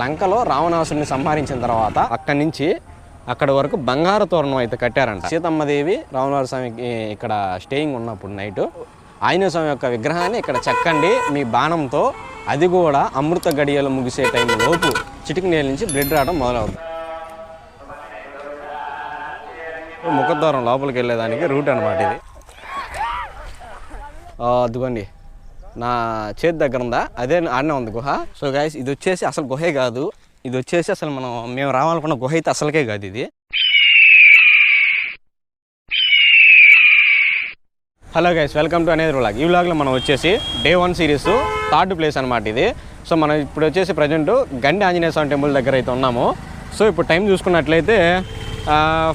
లంకలో రావణాసుడిని సంహరించిన తర్వాత అక్కడి నుంచి అక్కడ వరకు బంగారు తోరణం అయితే కట్టారంట. సీతమ్మదేవి రావణాసు స్వామికి ఇక్కడ స్టేయింగ్ ఉన్నప్పుడు నైట్ ఆంజనేయ స్వామి యొక్క విగ్రహాన్ని ఇక్కడ చెక్కండి. మీ బాణంతో అది కూడా అమృత గడియలు ముగిసే టైం లోపు చిటికి నీళ్ళ నుంచి బ్లడ్ రావడం మొదలవుతుంది. ముఖద్వారం లోపలికి వెళ్ళేదానికి రూట్ అనమాట ఇది. అదిగోండి. నా చేతి దగ్గర ఉందా? అదే ఆడనే ఉంది గుహ. సో గాయస్ ఇది వచ్చేసి అసలు గుహే కాదు. ఇది వచ్చేసి అసలు మనం మేము రావాలనుకున్న గుహ అయితే అసలుకే కాదు ఇది. హలో గైస్ వెల్కమ్ టు అనేది వ్లాగ్ ఈ వ్లాగ్లో మనం వచ్చేసి day one series third place అనమాట ఇది. సో మనం ఇప్పుడు వచ్చేసి ప్రజెంట్ గండి ఆంజనేయ స్వామి టెంపుల్ దగ్గర అయితే ఉన్నాము. సో ఇప్పుడు టైం చూసుకున్నట్లయితే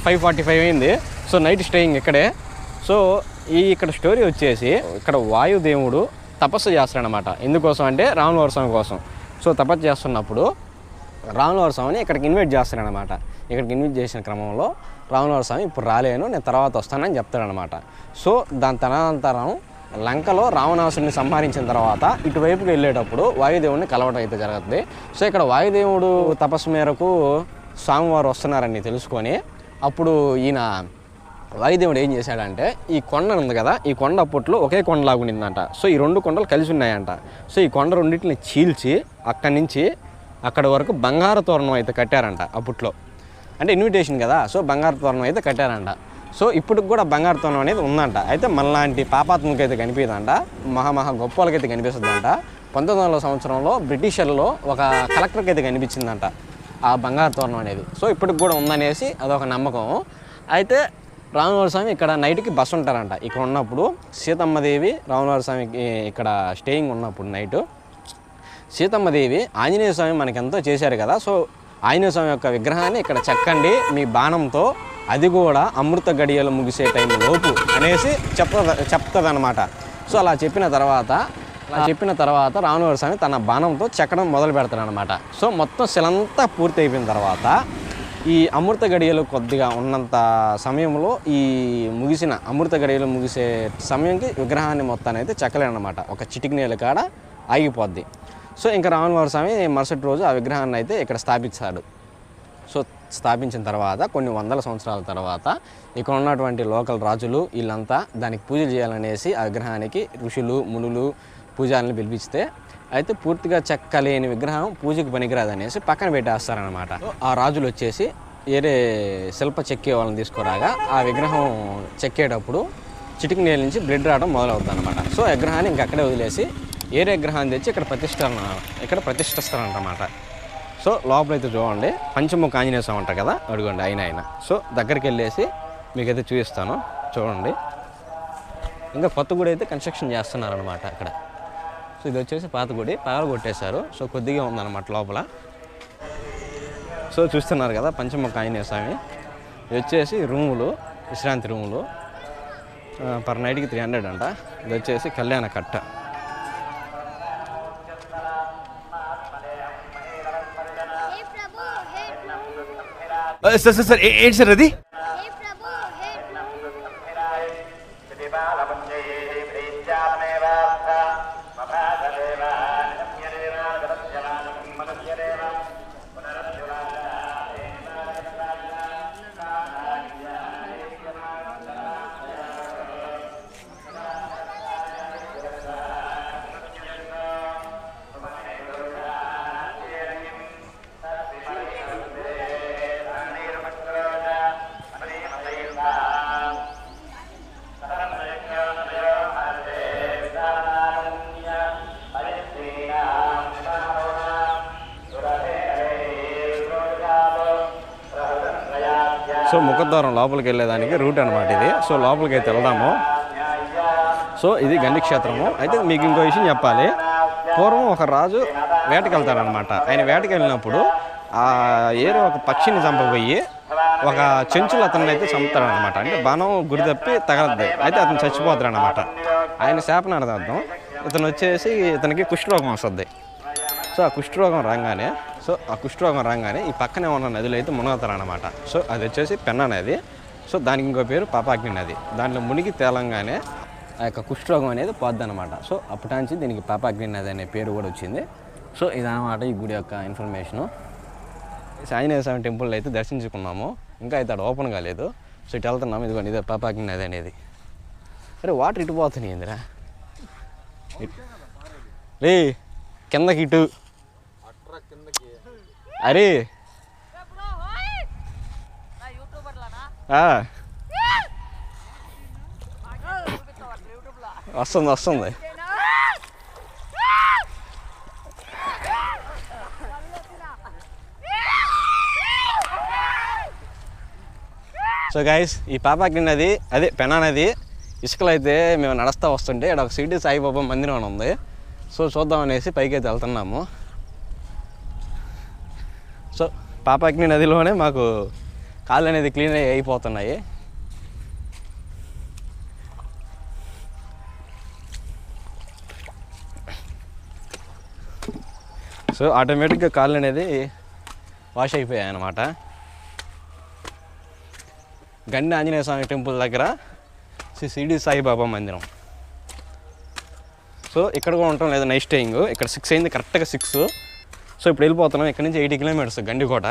ఫైవ్ ఫార్టీ ఫైవ్ అయింది. సో నైట్ స్టేయింగ్ ఇక్కడే. సో ఈ ఇక్కడ స్టోరీ వచ్చేసి ఇక్కడ వాయుదేవుడు తపస్సు చేస్తాడనమాట ఎందుకోసం అంటే రాములవారి స్వామి కోసం. సో తపస్సు చేస్తున్నప్పుడు రాములవారి స్వామిని ఇక్కడికి ఇన్వైట్ చేస్తాడనమాట ఇక్కడికి ఇన్వైట్ చేసిన క్రమంలో రాములవారి స్వామి ఇప్పుడు రాలేను నేను తర్వాత వస్తానని చెప్తాడనమాట సో దాని తనంతరం లంకలో రావణాసుడిని సంహరించిన తర్వాత ఇటువైపుకి వెళ్ళేటప్పుడు వాయుదేవుడిని కలవడం అయితే జరుగుతుంది. సో ఇక్కడ వాయుదేవుడు తపస్సు మేరకు స్వామివారు వస్తున్నారని తెలుసుకొని అప్పుడు ఈయన వాయుదేవుడు ఏం చేశాడంటే ఈ కొండ ఉంది కదా ఈ కొండ అప్పట్లో ఒకే కొండలాగా ఉండిందంట. సో ఈ రెండు కొండలు కలిసి ఉన్నాయంట. సో ఈ కొండ రెండింటిని చీల్చి అక్కడి నుంచి అక్కడ వరకు బంగారు తోరణం అయితే కట్టారంట అప్పట్లో. అంటే ఇన్విటేషన్ కదా సో బంగారు తోరణం అయితే కట్టారంట. సో ఇప్పుడు కూడా బంగారు తోరణం అనేది ఉందంట. అయితే మనలాంటి పాపాత్మకి అయితే కనిపించదంట మహా మహా గొప్ప వాళ్ళకైతే కనిపిస్తుందంట. పంతొమ్మిది వందల సంవత్సరంలో బ్రిటిషర్లో ఒక కలెక్టర్కి అయితే కనిపించిందంట ఆ బంగారు తోరణం అనేది. సో ఇప్పటికి కూడా ఉందనేసి అదొక నమ్మకం. అయితే రామవారి స్వామి ఇక్కడ నైట్కి బస్ ఉంటారంట. ఇక్కడ ఉన్నప్పుడు సీతమ్మదేవి రామవారి స్వామికి ఇక్కడ స్టేయింగ్ ఉన్నప్పుడు నైట్ సీతమ్మదేవి ఆంజనేయ స్వామి మనకి ఎంతో చేశారు కదా. సో ఆంజనేయ స్వామి యొక్క విగ్రహాన్ని ఇక్కడ చెక్కండి. మీ బాణంతో అది కూడా అమృత గడియలు ముగిసే టైం లోపు అనేసి చెప్త చెప్తుందన్నమాట. సో అలా చెప్పిన తర్వాత అలా చెప్పిన తర్వాత రామవారి స్వామి తన బాణంతో చెక్కడం మొదలు పెడతాడనమాట సో మొత్తం శిలంతా పూర్తి అయిపోయిన తర్వాత ఈ అమృత గడియలు కొద్దిగా ఉన్నంత సమయంలో ఈ ముగిసిన అమృత గడియలు ముగిసే సమయంకి విగ్రహాన్ని మొత్తాన్ని అయితే చెక్కలేనమాట. ఒక చిటికి నేల కాడ ఆగిపోద్ది. సో ఇంకా రామవారి స్వామి మరుసటి రోజు ఆ విగ్రహాన్ని అయితే ఇక్కడ స్థాపించాడు. సో స్థాపించిన తర్వాత కొన్ని వందల సంవత్సరాల తర్వాత ఇక్కడ ఉన్నటువంటి లోకల్ రాజులు వీళ్ళంతా దానికి పూజలు చేయాలనేసి ఆ విగ్రహానికి ఋషులు మునులు పూజాలను పిలిపిస్తే అయితే పూర్తిగా చెక్కలేని విగ్రహం పూజకి పనికిరాదు అనేసి పక్కన పెట్టేస్తారనమాట ఆ రాజులు వచ్చేసి వేరే శిల్ప చెక్కే వాళ్ళని తీసుకురాగా ఆ విగ్రహం చెక్కేటప్పుడు చిటికి నేల నుంచి బ్లడ్ రావడం మొదలవుతుంది అనమాట సో ఆ విగ్రహాన్ని ఇంక అక్కడే వదిలేసి ఏరే విగ్రహాన్ని తెచ్చి ఇక్కడ ప్రతిష్ట ఇక్కడ ప్రతిష్ఠిస్తారనమాట సో లోపలైతే చూడండి పంచముఖ ఆంజనేయ స్వామి కదా అడుగుండి ఆయన ఆయన. సో దగ్గరికి వెళ్ళేసి మీకైతే చూపిస్తాను చూడండి. ఇంకా కొత్త గుడి అయితే కన్స్ట్రక్షన్ చేస్తున్నారనమాట అక్కడ. సో ఇది వచ్చేసి పాత గుడి. పగల కొట్టేశారు. సో కొద్దిగా ఉందన్నమాట లోపల. సో చూస్తున్నారు కదా పంచముఖ ఆంజనేయ స్వామి. ఇది వచ్చేసి రూములు విశ్రాంతి రూములు. పర్ నైట్కి త్రీ హండ్రెడ్ అంట. ఇది వచ్చేసి కళ్యాణ కట్ట. సార్ సార్ సార్ ఏంటి సార్ అది? ద్వారం లోపలికి వెళ్ళేదానికి రూట్ అనమాట ఇది. సో లోపలికి అయితే వెళ్దాము. సో ఇది గండి క్షేత్రము. అయితే మీకు ఇంకో విషయం చెప్పాలి. పూర్వం ఒక రాజు వేటకి వెళ్తాడనమాట ఆయన వేటకి వెళ్ళినప్పుడు ఆ ఏరో ఒక పక్షిని చంపబోయి ఒక చెంచులు అతన్ని అయితే చంపుతాడనమాట అంటే బాణం గురి తప్పి తగలద్దు. అయితే అతను చచ్చిపోతాడు అనమాట ఆయన శాపనార్థం ఇతను వచ్చేసి ఇతనికి కుష్ఠరోగం వస్తుంది. సో ఆ కుష్ఠరోగం రాగానే సో ఆ కుష్ఠరోగం రాగానే ఈ పక్కనే ఉన్న నదులు అయితే మునగుతారనమాట సో అది వచ్చేసి పెన్నా నది. సో దానికి ఇంకో పేరు పాపాగ్ని నది. దాంట్లో మునిగి తేలంగానే ఆ యొక్క కుష్ఠరోగం అనేది పోద్దనమాట సో అప్పటి నుంచి దీనికి పాపాగ్ని నది అనే పేరు కూడా వచ్చింది. సో ఇదనమాట ఈ గుడి యొక్క ఇన్ఫర్మేషను. ఆంజనేయ స్వామి టెంపుల్ అయితే దర్శించుకున్నాము. ఇంకా అయితే అక్కడ ఓపెన్ కాలేదు. సో ఇటు వెళ్తున్నాము. ఇదిగోండి ఇదే పాపాకి నది అనేది. అరే వాటర్ ఇటు పోతున్నాయి ఏందిరా? ఇట్- రే కిందకి ఇటు. అరే. వస్తుంది వస్తుంది. సో గైస్ ఈ పాపాకి నది అదే పెనా నది అయితే మేము నడుస్తూ వస్తుంటే ఇక్కడ ఒక సిటీ సాయిబాబా మందిరం అని ఉంది. సో చూద్దాం అనేసి పైకి అయితే వెళ్తున్నాము సో పాపాగ్ని నదిలోనే మాకు కాళ్ళు అనేది క్లీన్ అయిపోతున్నాయి. సో ఆటోమేటిక్గా కాళ్ళు అనేది వాష్ అయిపోయాయి అన్నమాట. గండి ఆంజనేయ స్వామి టెంపుల్ దగ్గర శ్రీ సిడి సాయిబాబా మందిరం. సో ఇక్కడ కూడా ఉండటం లేదు నైట్ స్టేయింగ్. ఇక్కడ సిక్స్ అయింది కరెక్ట్గా సిక్స్. సో ఇప్పుడు వెళ్ళిపోతున్నాం ఇక్కడ నుంచి eighty kilometers Gandikota.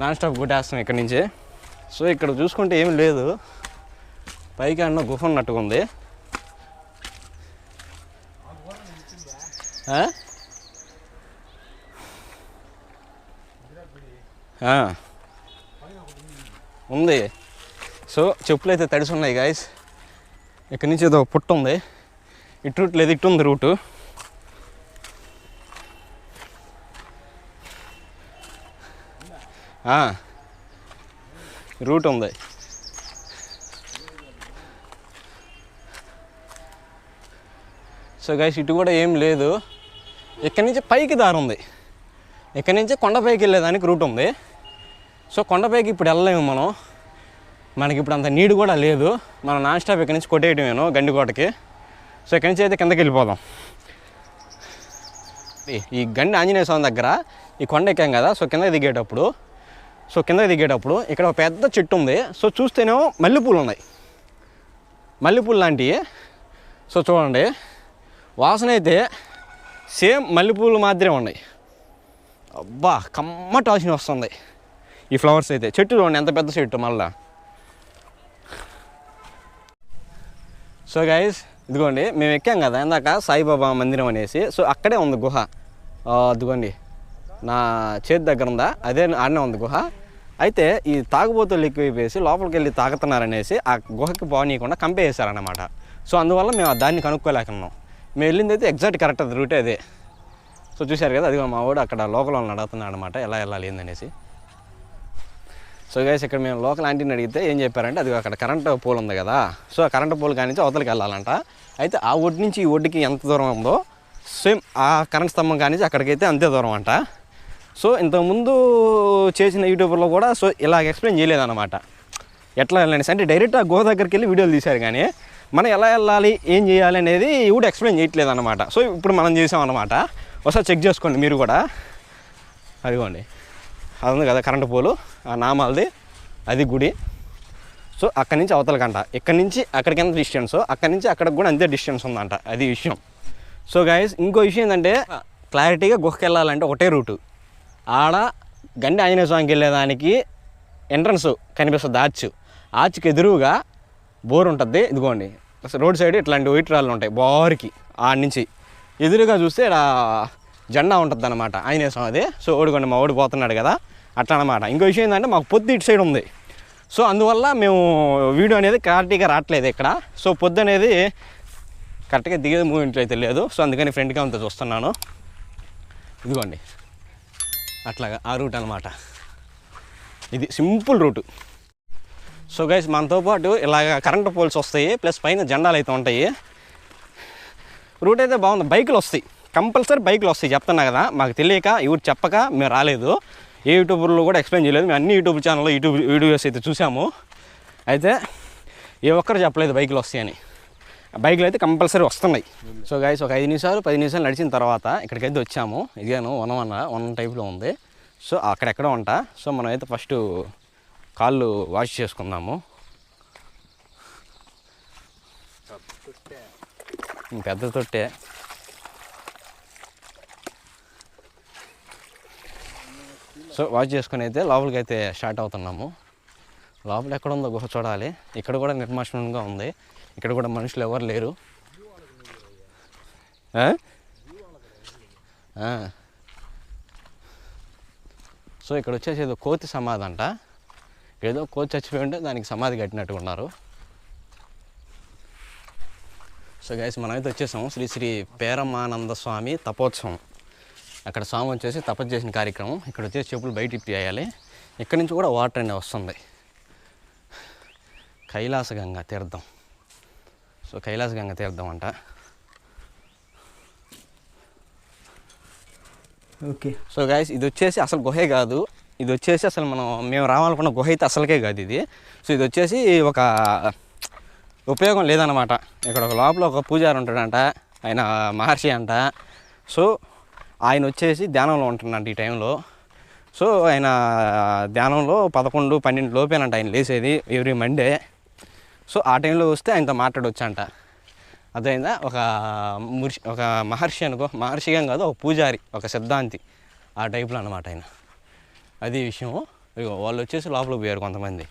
Non stop కొట్టేస్తాం ఇక్కడ నుంచి. సో ఇక్కడ చూసుకుంటే ఏమి లేదు. పైకి అన్న గుహ ఉన్నట్టుగా ఉంది. ఉంది. సో చెప్పులు అయితే తడిసి ఉన్నాయి గాయస్ ఇక్కడ నుంచి ఏదో పుట్టు ఉంది. ఇటు రూట్ లేదు ఇటు ఉంది రూటు. రూట్ ఉంది. సో గైస్ ఇటు కూడా ఏం లేదు. ఇక్కడి నుంచి పైకి దారి ఉంది. ఇక్కడి నుంచి కొండపైకి వెళ్ళేదానికి రూట్ ఉంది. సో కొండపైకి ఇప్పుడు వెళ్ళలేము మనం. మనకి ఇప్పుడు అంత నీడు కూడా లేదు. మనం నాన్ స్టాప్ ఇక్కడి నుంచి కొట్టేయటమేను గండికోటకి. సో ఇక్కడి నుంచి అయితే కిందకి వెళ్ళిపోదాం. ఈ- గండి ఆంజనేయ స్వామి దగ్గర ఈ కొండ ఎక్కాం కదా సో కిందకి దిగేటప్పుడు సో కిందకి దిగేటప్పుడు ఇక్కడ ఒక పెద్ద చెట్టు ఉంది. సో చూస్తేనేమో మల్లెపూలు ఉన్నాయి. మల్లెపూలు లాంటివి సో చూడండి వాసన అయితే సేమ్ మల్లెపూలు మాదిరే ఉన్నాయి. అబ్బా కమ్మటి వాసన వస్తుంది. ఈ ఫ్లవర్స్ అయితే. చెట్టు చూడండి ఎంత పెద్ద చెట్టు మళ్ళా. సో గైస్ ఇదిగోండి మేము ఎక్కాం కదా ఇందాక సాయిబాబా మందిరం అనేసి. సో అక్కడే ఉంది గుహ. ఇదిగోండి అదిగోండి నా చేతి దగ్గర ఉందా? అదే ఆడనే ఉంది గుహ. అయితే ఈ తాగుబోతులు ఎక్కువైపోయేసి లోపలికి వెళ్ళి తాగుతున్నారనేసి ఆ గుహకి పోనీయకుండా కంపేసారనమాట సో అందువల్ల మేము ఆ దాన్ని కనుక్కోలేకున్నాం. మేము వెళ్ళింది అయితే ఎగ్జాక్ట్ కరెక్ట్ అది రూటే అదే. సో చూశారు కదా అదిగో మా వాడు అక్కడ లోకల్ వాళ్ళని అడుగుతున్నాడు అనమాట ఎలా వెళ్ళాలి ఏందనేసి. సో గైస్ ఇక్కడ మేము లోకల్ ఆంటీని అడిగితే ఏం చెప్పారంటే అది అక్కడ కరెంట్ పోల్ ఉంది కదా సో ఆ కరెంట్ పోల్ కానించి అవతలకి వెళ్ళాలంట. అయితే ఆ ఒడ్డు నుంచి ఈ ఒడ్డుకి ఎంత దూరం ఉందో సేమ్ ఆ కరెంట్ స్తంభం కానించి అక్కడికైతే అంతే దూరం అంట. సో ఇంతకుముందు చేసిన యూట్యూబ్లో కూడా సో ఇలా ఎక్స్ప్లెయిన్ చేయలేదన్నమాట. ఎట్లా వెళ్ళాలి అంటే డైరెక్ట్ ఆ గుహ దగ్గరికి వెళ్ళి వీడియోలు తీశారు కానీ మనం ఎలా వెళ్ళాలి ఏం చేయాలి అనేది కూడా ఎక్స్ప్లెయిన్ చేయట్లేదు అనమాట సో ఇప్పుడు మనం చేసాం అనమాట ఒకసారి చెక్ చేసుకోండి మీరు కూడా. అదిగోండి. అది ఉంది కదా కరెంటు పోలు ఆ నామాలది అది గుడి. సో అక్కడి నుంచి అవతలకంట ఇక్కడి నుంచి అక్కడికి ఎంత డిస్టెన్స్? అక్కడి నుంచి అక్కడికి కూడా అంతే డిస్టెన్స్ ఉందంట. అది విషయం. సో గైస్ ఇంకో విషయం ఏంటంటే క్లారిటీగా గుహకి వెళ్ళాలంటే ఒకటే రూటు. ఆడ గండి ఆంజనేయ స్వామికి వెళ్ళేదానికి ఎంట్రన్స్ కనిపిస్తుంది ఆర్చ్ ఆర్చ్కి ఎదురుగా బోర్ ఉంటుంది ఇదిగోండి. రోడ్ సైడ్ ఇట్లాంటి వైట్ రాళ్ళు ఉంటాయి బోర్కి ఆడ నుంచి. ఎదురుగా చూస్తే ఇక్కడ జెండా ఉంటుంది అనమాట ఆంజనేయ స్వామి అది. సో ఓడికోండి మా ఓడి పోతున్నాడు కదా అట్లా అనమాట ఇంకో విషయం ఏంటంటే మాకు పొద్దు ఇటు సైడ్ ఉంది. సో అందువల్ల మేము వీడియో అనేది క్లారిటీగా రావట్లేదు ఇక్కడ. సో పొద్దు అనేది కరెక్ట్గా దిగేది మూమెంట్లో అయితే లేదు. సో అందుకని ఫ్రెండ్గా అంతా చూస్తున్నాను. ఇదిగోండి. అట్లాగా ఆ రూట్ అనమాట ఇది సింపుల్ రూటు. సో గైస్ మనతో పాటు ఇలాగ కరెంట్ పోల్స్ వస్తాయి ప్లస్ పైన జెండాలు అయితే ఉంటాయి. రూట్ అయితే బాగుంది. బైకులు వస్తాయి. కంపల్సరీ బైకులు వస్తాయి. చెప్తున్నా కదా మాకు తెలియక ఎవరు చెప్పక మేము రాలేదు. ఏ యూట్యూబర్లో కూడా ఎక్స్ప్లెయిన్ చేయలేదు. మేము అన్ని యూట్యూబ్ ఛానల్లో యూట్యూబ్ వీడియోస్ అయితే చూసాము. అయితే ఏ ఒక్కరు చెప్పలేదు బైకులు వస్తాయని. బైక్లు అయితే కంపల్సరీ వస్తున్నాయి. సో గాయస్ ఒక ఐదు నిమిషాలు పది నిమిషాలు నడిచిన తర్వాత ఇక్కడికైతే వచ్చాము. ఇదిగాను వన వన వన టైప్లో ఉంది. సో అక్కడెక్కడ వంట సో మనం అయితే ఫస్ట్ కాళ్ళు వాష్ చేసుకుందాము. పెద్ద తొట్టే. సో వాష్ చేసుకుని అయితే లోపలికి అయితే స్టార్ట్ అవుతున్నాము. లోపల ఎక్కడ ఉందో గుహ చూడాలి. ఇక్కడ కూడా నిర్మాషణంగా ఉంది. ఇక్కడ కూడా మనుషులు ఎవరు లేరు. సో ఇక్కడ వచ్చేసి ఏదో కోతి సమాధి అంట. ఏదో కోతి చచ్చిపోయి ఉంటే దానికి సమాధి కట్టినట్టుగా ఉన్నారు. సో గైస్ మనమైతే వచ్చేసాము. శ్రీ శ్రీ పేరమానంద స్వామి తపోత్సవం. అక్కడ స్వామి వచ్చేసి తపస్సు చేసిన కార్యక్రమం. ఇక్కడ వచ్చేసి చెప్పులు బయట ఇప్పి వేయాలి ఇక్కడ నుంచి కూడా వాటర్ అనేది వస్తుంది. కైలాసగంగా తీర్థం. సో కైలాసగంగా తీర్థం అంట. ఓకే. సో గాయస్ ఇది వచ్చేసి అసలు గుహే కాదు. ఇది వచ్చేసి అసలు మనం మేము రావాలనుకున్న గుహ అయితే అసలుకే కాదు ఇది. సో ఇది వచ్చేసి ఒక ఉపయోగం లేదనమాట ఇక్కడ ఒక లోపల ఒక పూజారి ఉంటాడంట. ఆయన మహర్షి అంట. సో ఆయన వచ్చేసి ధ్యానంలో ఉంటున్నాడు ఈ టైంలో. సో ఆయన ధ్యానంలో పదకొండు పన్నెండు లోపేనంట ఆయన లేసేది ఎవ్రీ మండే. సో ఆ టైంలో వస్తే ఆయనతో మాట్లాడవచ్చు అంట అదైందా ఒక ముర్షి ఒక మహర్షి అనుకో మహర్షి ఏం కాదు ఒక పూజారి ఒక సిద్ధాంతి. ఆ టైప్లో అనమాట ఆయన. అది విషయం ఇగో వాళ్ళు వచ్చేసి లోపలికి పోయారు కొంతమంది.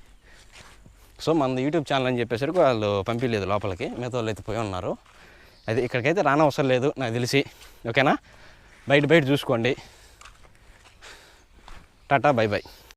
సో మన యూట్యూబ్ ఛానల్ అని చెప్పేసరికి వాళ్ళు పంపించలేదు లోపలికి. మిగతా వాళ్ళు అయితే పోయి ఉన్నారు. అది ఇక్కడికైతే రానవసరం లేదు నాకు తెలిసి. ఓకేనా? బయట బయట చూసుకోండి. Tata bye bye.